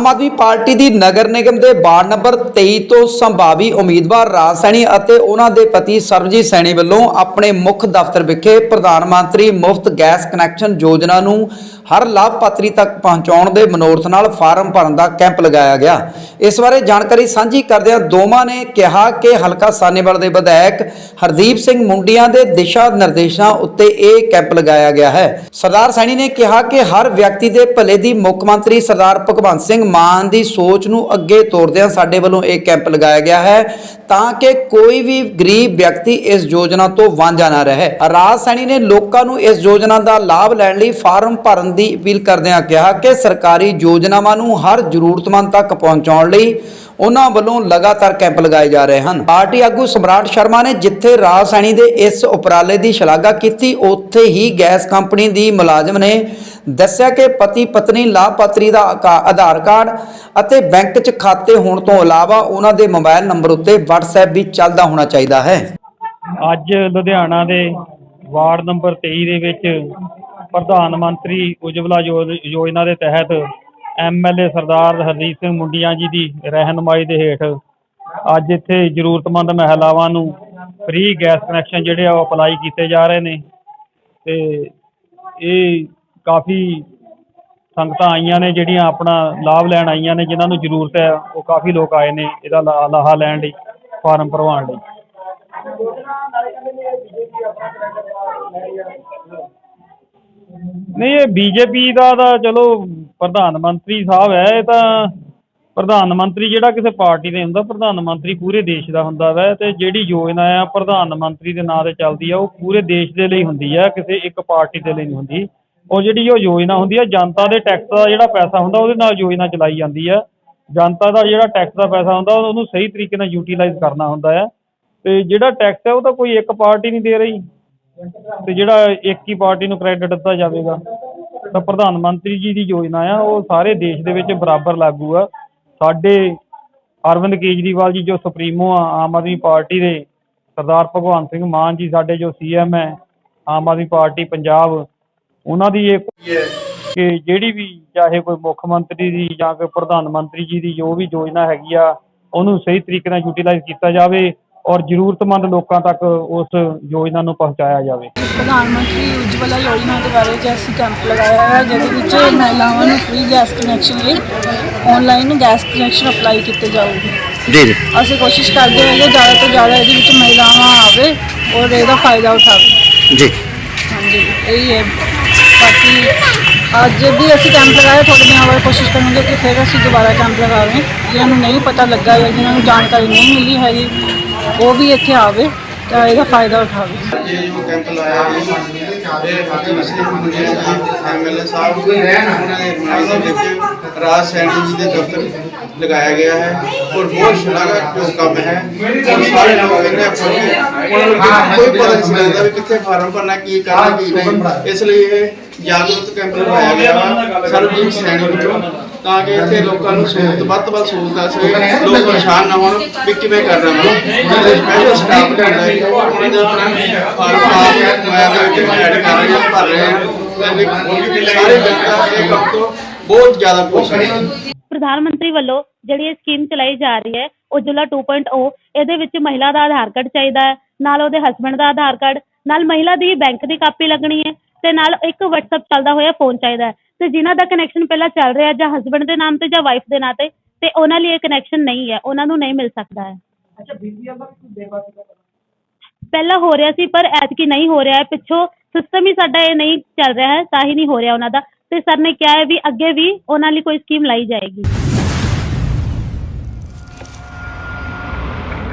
Aam Aadmi party ਦੀ ਨਗਰ ਨਿਗਮ ਦੇ ward number 23 ਤੋਂ ਸੰਭਾਵੀ ਉਮੀਦਵਾਰ ਰਾਜ ਸੈਣੀ ਅਤੇ ਉਹਨਾਂ ਦੇ ਪਤੀ ਸਰਬਜੀਤ ਸੈਣੀ ਵੱਲੋਂ ਆਪਣੇ ਮੁੱਖ ਦਫ਼ਤਰ ਵਿਖੇ ਪ੍ਰਧਾਨ ਮੰਤਰੀ ਮੁਫਤ ਗੈਸ ਕਨੈਕਸ਼ਨ ਯੋਜਨਾ ਨੂੰ ਹਰ ਲਾਭਪਾਤਰੀ ਤੱਕ ਪਹੁੰਚਾਉਣ ਦੇ ਮਨੋਰਥ ਨਾਲ ਫਾਰਮ ਭਰਨ ਦਾ ਕੈਂਪ ਲਗਾਇਆ ਗਿਆ। ਇਸ ਬਾਰੇ ਜਾਣਕਾਰੀ ਸਾਂਝੀ ਕਰਦਿਆਂ ਦੋਵਾਂ ਨੇ ਕਿਹਾ ਕਿ ਹਲਕਾ ਸਾਨੇਵਾਲ ਦੇ ਵਿਧਾਇਕ ਹਰਦੀਪ ਸਿੰਘ ਮੁੰਡੀਆਂ ਦੇ ਦਿਸ਼ਾ ਨਿਰਦੇਸ਼ਾਂ ਉੱਤੇ ਇਹ ਕੈਂਪ ਲਗਾਇਆ ਗਿਆ ਹੈ। ਸਰਦਾਰ ਸੈਣੀ ਨੇ ਕਿਹਾ ਕਿ ਹਰ ਵਿਅਕਤੀ ਦੇ ਭਲੇ ਦੀ ਮੁੱਖ ਮੰਤਰੀ ਸਰਦਾਰ ਭਗਵੰਤ ਸਿੰਘ ਮਾਨ ਦੀ ਸੋਚ ਨੂੰ ਅੱਗੇ ਤੋਰਦਿਆਂ ਸਾਡੇ ਵੱਲੋਂ ਇਹ ਕੈਂਪ ਲਗਾਇਆ ਗਿਆ ਹੈ ਤਾਂ ਕਿ ਕੋਈ ਵੀ ਗਰੀਬ ਵਿਅਕਤੀ ਇਸ ਯੋਜਨਾ ਤੋਂ ਵਾਂਝਾ ਨਾ ਰਹੇ। ਰਾਜ ਸੈਣੀ ਨੇ ਲੋਕਾਂ ਨੂੰ ਇਸ ਯੋਜਨਾ ਦਾ ਲਾਭ ਲੈਣ ਲਈ ਫਾਰਮ ਭਰਨ ਦੀ ਅਪੀਲ ਕਰਦਿਆਂ ਕਿਹਾ ਕਿ ਸਰਕਾਰੀ ਯੋਜਨਾਵਾਂ ਨੂੰ ਹਰ ਜ਼ਰੂਰਤਮੰਦ ਤੱਕ ਪਹੁੰਚਾਉਣ ਲਈ ਉਹਨਾਂ ਵੱਲੋਂ ਲਗਾਤਾਰ ਕੈਂਪ ਲਗਾਏ ਜਾ ਰਹੇ ਹਨ। ਪਾਰਟੀ ਆਗੂ ਸਮਰਾਟ ਸ਼ਰਮਾ ਨੇ ਜਿੱਥੇ ਰਾਜ ਸੈਣੀ ਦੇ ਇਸ ਉਪਰਾਲੇ ਦੀ ਸ਼ਲਾਘਾ ਕੀਤੀ, ਉੱਥੇ ਹੀ ਗੈਸ ਕੰਪਨੀ ਦੀ ਮੁਲਾਜ਼ਮ ਨੇ ਦੱਸਿਆ ਕਿ ਪਤੀ ਪਤਨੀ ਲਾਭਪਾਤਰੀ ਦਾ ਆਕਾ- ਆਧਾਰ ਕਾਰਡ ਅਤੇ ਬੈਂਕ 'ਚ ਖਾਤੇ ਹੋਣ ਤੋਂ ਇਲਾਵਾ ਉਹਨਾਂ ਦੇ ਮੋਬਾਈਲ ਨੰਬਰ ਉੱਤੇ WhatsApp ਵੀ ਚੱਲਦਾ ਹੋਣਾ ਚਾਹੀਦਾ ਹੈ। ਅੱਜ ਲੁਧਿਆਣਾ ਦੇ ਵਾਰਡ ਨੰਬਰ 23 ਦੇ ਵਿੱਚ ਪ੍ਰਧਾਨ ਮੰਤਰੀ ਉਜਵਲਾ ਯੋਜਨਾ ਦੇ ਤਹਿਤ ਐਮਐਲਏ ਸਰਦਾਰ ਹਰਦੀਪ ਸਿੰਘ ਮੁੰਡੀਆਂ ਜੀ ਦੀ ਰਹਿਨੁਮਾਈ ਦੇ ਹੇਠ ਅੱਜ ਇੱਥੇ ਜ਼ਰੂਰਤਮੰਦ ਮਹਿਲਾਵਾਂ ਨੂੰ ਫ੍ਰੀ ਗੈਸ ਕਨੈਕਸ਼ਨ ਜਿਹੜੇ ਆ ਉਹ ਅਪਲਾਈ ਕੀਤੇ ਜਾ ਰਹੇ ਨੇ ਤੇ ਇਹ ਕਾਫੀ ਸੰਗਤਾਂ ਆਈਆਂ ਨੇ, ਜਿਹੜੀਆਂ ਆਪਣਾ ਲਾਭ ਲੈਣ ਆਈਆਂ ਨੇ, ਜਿਨ੍ਹਾਂ ਨੂੰ ਜ਼ਰੂਰਤ ਹੈ, ਉਹ ਕਾਫੀ ਲੋਕ ਆਏ ਨੇ, ਇਹਦਾ ਲਾ- ਲਾਹਾ ਲੈਣ ਲਈ, ਫਾਰਮ ਭਰਵਾਉਣ ਲਈ। ਨਹੀਂ, ਇਹ ਬੀਜੇਪੀ ਦਾ ਤਾਂ ਚਲੋ, ਪ੍ਰਧਾਨ ਮੰਤਰੀ ਸਾਹਿਬ ਹੈ, ਇਹ ਤਾਂ ਪ੍ਰਧਾਨ ਮੰਤਰੀ ਜਿਹੜਾ ਕਿਸੇ ਪਾਰਟੀ ਦੇ ਹੁੰਦਾ, ਪ੍ਰਧਾਨ ਮੰਤਰੀ ਪੂਰੇ ਦੇਸ਼ ਦਾ ਹੁੰਦਾ ਵੈ, ਤੇ ਜਿਹੜੀ ਯੋਜਨਾ ਆ, ਪ੍ਰਧਾਨ ਮੰਤਰੀ ਦੇ ਨਾਂ ਤੇ ਚੱਲਦੀ ਆ, ਉਹ ਪੂਰੇ ਦੇਸ਼ ਦੇ ਲਈ ਹੁੰਦੀ ਆ, ਕਿਸੇ ਇੱਕ ਪਾਰਟੀ ਦੇ ਲਈ ਨਹੀਂ ਹੁੰਦੀ। ਉਹ ਜਿਹੜੀ ਉਹ ਯੋਜਨਾ ਹੁੰਦੀ ਆ, ਜਨਤਾ ਦੇ ਟੈਕਸ ਦਾ ਜਿਹੜਾ ਪੈਸਾ ਹੁੰਦਾ, ਉਹਦੇ ਨਾਲ ਯੋਜਨਾ ਚਲਾਈ ਜਾਂਦੀ ਹੈ ਜਨਤਾ ਦਾ ਜਿਹੜਾ ਟੈਕਸ ਦਾ ਪੈਸਾ ਹੁੰਦਾ ਉਹਨੂੰ ਸਹੀ ਤਰੀਕੇ ਨਾਲ ਯੂਟਿਲਾਈਜ਼ ਕਰਨਾ ਹੁੰਦਾ ਹੈ ਤੇ ਜਿਹੜਾ ਟੈਕਸ ਹੈ ਉਹ ਤਾਂ ਕੋਈ ਇੱਕ ਪਾਰਟੀ ਨਹੀਂ ਦੇ ਰਹੀ। ਤੇ ਜਿਹੜਾ ਇੱਕ ਹੀ ਪਾਰਟੀ ਨੂੰ ਕ੍ਰੈਡਿਟ ਦਿੱਤਾ ਜਾਵੇਗਾ, ਤਾਂ ਪ੍ਰਧਾਨ ਮੰਤਰੀ ਜੀ ਦੀ ਯੋਜਨਾ ਆ, ਉਹ ਸਾਰੇ ਦੇਸ਼ ਦੇ ਵਿੱਚ ਬਰਾਬਰ ਲਾਗੂ ਆ। ਸਾਡੇ ਅਰਵਿੰਦ ਕੇਜਰੀਵਾਲ ਜੀ ਜੋ ਸੁਪਰੀਮੋ ਆ, ਆਮ ਆਦਮੀ ਪਾਰਟੀ ਦੇ, ਸਰਦਾਰ ਭਗਵੰਤ ਸਿੰਘ ਮਾਨ ਜੀ ਸਾਡੇ ਜੋ ਸੀਐਮ ਹੈ ਆਮ ਆਦਮੀ ਪਾਰਟੀ ਪੰਜਾਬ ਉਹਨਾਂ ਦੀ ਇਹ ਹੈ ਕਿ ਜਿਹੜੀ ਵੀ ਚਾਹੇ ਕੋਈ ਮੁੱਖ ਮੰਤਰੀ ਦੀ ਜਾਂ ਕੋਈ ਪ੍ਰਧਾਨ ਮੰਤਰੀ ਜੀ ਦੀ ਜੋ ਵੀ ਯੋਜਨਾ ਹੈਗੀ ਆ ਉਹਨੂੰ ਸਹੀ ਤਰੀਕੇ ਨਾਲ ਯੂਟਿਲਾਈਜ਼ ਕੀਤਾ ਜਾਵੇ ਔਰ ਜ਼ਰੂਰਤਮੰਦ ਲੋਕਾਂ ਤੱਕ ਉਸ ਯੋਜਨਾ ਨੂੰ ਪਹੁੰਚਾਇਆ ਜਾਵੇ। ਪ੍ਰਧਾਨ ਮੰਤਰੀ ਉਜਵਲਾ ਯੋਜਨਾ ਦੇ ਬਾਰੇ ਅਸੀਂ ਕੈਂਪ ਲਗਾਇਆ ਹੈ ਜਿਹਦੇ ਵਿੱਚ ਮਹਿਲਾਵਾਂ ਨੂੰ ਫ੍ਰੀ ਗੈਸ ਕਨੈਕਸ਼ਨ ਲਈ ਆਨਲਾਈਨ ਗੈਸ ਕਨੈਕਸ਼ਨ ਅਪਲਾਈ ਕੀਤੇ ਜਾਊਗੇ। ਜੀ ਜੀ। ਅਸੀਂ ਕੋਸ਼ਿਸ਼ ਕਰਦੇ ਹਾਂ ਕਿ ਜ਼ਿਆਦਾ ਤੋਂ ਜ਼ਿਆਦਾ ਇਹਦੇ ਵਿੱਚ ਮਹਿਲਾਵਾਂ ਆਵੇ ਔਰ ਇਹਦਾ ਫਾਇਦਾ ਉਠਾਵੇ। ਜੀ। ਹਾਂਜੀ ਇਹੀ ਹੈ। ਬਾਕੀ ਜੇ ਵੀ ਅਸੀਂ ਕੈਂਪ ਲਗਾਇਆ ਥੋੜੇ ਦਿਨਾਂ ਬਾਅਦ ਕੋਸ਼ਿਸ਼ ਕਰਾਂਗੇ ਕਿ ਫਿਰ ਅਸੀਂ ਦੁਬਾਰਾ ਕੈਂਪ ਲਗਾਵੇਂ। ਜਿਹਨਾਂ ਨੂੰ ਨਹੀਂ ਪਤਾ ਲੱਗਾ ਜਾਂ ਜਿਨ੍ਹਾਂ ਨੂੰ ਜਾਣਕਾਰੀ ਨਹੀਂ ਮਿਲੀ ਹੈਗੀ, ਉਹ ਵੀ ਇੱਥੇ ਆਵੇ ਤਾਂ ਇਹਦਾ ਫਾਇਦਾ ਉਠਾਵੇ। ਰਾਜ ਸੈਣੀ ਦੇ ਦਫ਼ਤਰ ਲਗਾਇਆ ਗਿਆ ਹੈ। ਔਰ ਬਹੁਤ ਸ਼ਲਾਘਾ ਕੰਮ ਹੈ। ਸਾਰੇ ਲੋਕ ਇਹਨੇ ਉਹਨਾਂ ਨੂੰ ਕੋਈ ਪਤਾ ਨਹੀਂ ਸੀ ਲੱਗਦਾ ਕਿੱਥੇ ਫਾਰਮ ਭਰਨਾ ਕੀ ਕਰਨਾ ਕੀ ਨਹੀਂ। ਇਸ ਲਈ ਇਹ ਜਾਗਰੂਕ ਕੈਂਪ ਲਗਾਇਆ ਗਿਆ ਵਾ। ਸਰਬਜੀਤ ਸੈਣੀ ਵਿੱਚੋਂ ਤਾਂ ਕਿ ਇੱਥੇ ਲੋਕਾਂ ਨੂੰ ਸਹੂਲਤ ਵੱਧ ਤੋਂ ਵੱਧ ਸਹੂਲਤ ਆ ਸਕੇ ਲੋਕ ਪਰੇਸ਼ਾਨ ਨਾ ਹੋਣ ਵੀ ਕਿਵੇਂ ਕਰਨਾ ਵਾ ਜਿਹੜੇ ਸਪੈਸ਼ਲ ਸਟਾਫ ਕਰਦਾ ਹੈ ਉਹਨਾਂ ਦਾ ਆਪਣਾ ਫਾਰਮ ਆ ਕੇ ਮੈਂ ਵਿੱਚ ਐਡ ਕਰ ਰਿਹਾ ਭਰ ਰਿਹਾ ਸਾਰੇ ਜਨਤਾ ਇਹ ਕੰਮ ਤੋਂ ਬਹੁਤ ਜ਼ਿਆਦਾ ਖੁਸ਼ ਹੈ। ਪ੍ਰਧਾਨ ਮੰਤਰੀ ਵੱਲੋਂ ਜਿਹੜੀ ਇਹ ਸਕੀਮ ਚਲਾਈ ਜਾ ਰਹੀ ਹੈ ਉਜਲਾ 2.0 ਇਹਦੇ ਵਿੱਚ ਮਹਿਲਾ ਦਾ ਆਧਾਰ ਕਾਰਡ ਚਾਹੀਦਾ ਹੈ ਨਾਲ ਉਹਦੇ ਹਸਬੰਡ ਦਾ ਆਧਾਰ ਕਾਰਡ ਨਾਲ ਮਹਿਲਾ ਦੀ ਬੈਂਕ ਦੀ ਕਾਪੀ ਲੱਗਣੀ ਹੈ ਤੇ ਨਾਲ ਇੱਕ WhatsApp ਚੱਲਦਾ ਹੋਇਆ ਫੋਨ ਚਾਹੀਦਾ ਹੈ। ਤੇ ਜਿਨ੍ਹਾਂ ਦਾ ਕਨੈਕਸ਼ਨ ਪਹਿਲਾਂ ਚੱਲ ਰਿਹਾ ਜਾਂ ਹਸਬੰਡ ਦੇ ਨਾਮ ਤੇ ਜਾਂ ਵਾਈਫ ਦੇ ਨਾਂ ਤੇ ਤੇ ਉਹਨਾਂ ਲਈ ਇਹ ਕਨੈਕਸ਼ਨ ਨਹੀਂ ਹੈ ਉਹਨਾਂ ਨੂੰ ਨਹੀਂ ਮਿਲ ਸਕਦਾ ਹੈ। ਪਹਿਲਾਂ ਹੋ ਰਿਹਾ ਸੀ ਪਰ ਐਤਕੀ ਨਹੀਂ ਹੋ ਰਿਹਾ ਹੈ। ਪਿੱਛੋਂ ਸਿਸਟਮ ਹੀ ਸਾਡਾ ਇਹ ਨਹੀਂ ਚੱਲ ਰਿਹਾ ਹੈ ਤਾਂ ਹੀ ਨਹੀਂ ਹੋ ਰਿਹਾ ਉਹਨਾਂ ਦਾ। ਤੇ ਸਰ ਨੇ ਕਿਹਾ ਹੈ ਵੀ ਅੱਗੇ ਵੀ ਉਹਨਾਂ ਲਈ ਕੋਈ ਸਕੀਮ ਲਾਈ ਜਾਏਗੀ।